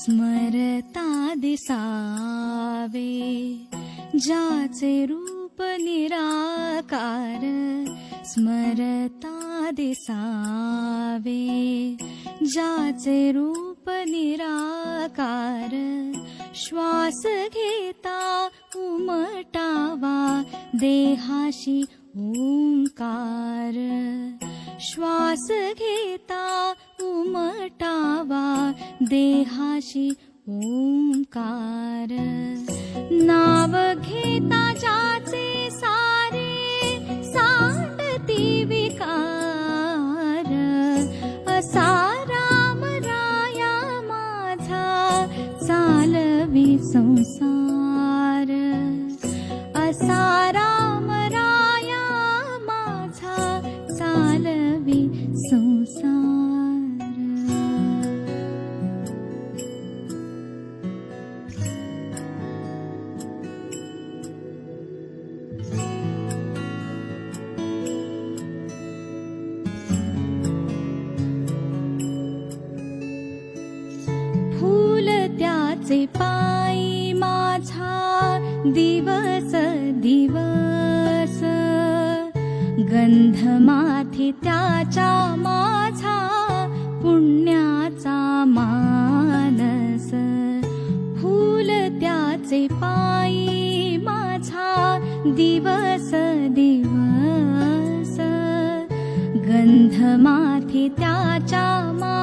स्मरता दिसावे ज्याचे रूप निराकार स्मरता दिसावे ज्याचे रूप निराकार श्वास घेता उमटावा देहाशी ओंकार श्वास घेता उमटावा देहाशी ओंकार. नाव घेता जाचे सारे सांडती विकार. असा राम राया माझा चालवी संसार. असा राम राया माझा चालवी संसार. त्याचे पायी माझा दिवस दिवस. गंध माथे त्याच्या माझा पुण्याचा मानस. फूल त्याचे पायी माझा दिवस दिवस. गंध माथे त्याच्या मा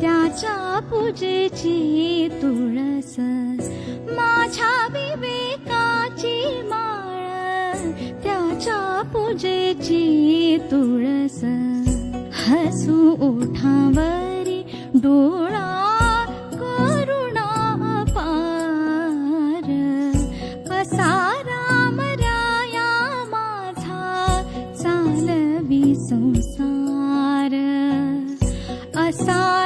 त्याच्या पूजेची तुळस माझ्या विवेकाची माळ त्याच्या पूजेची तुळस. हसू ओठावरी डोळा करुणा पार. असा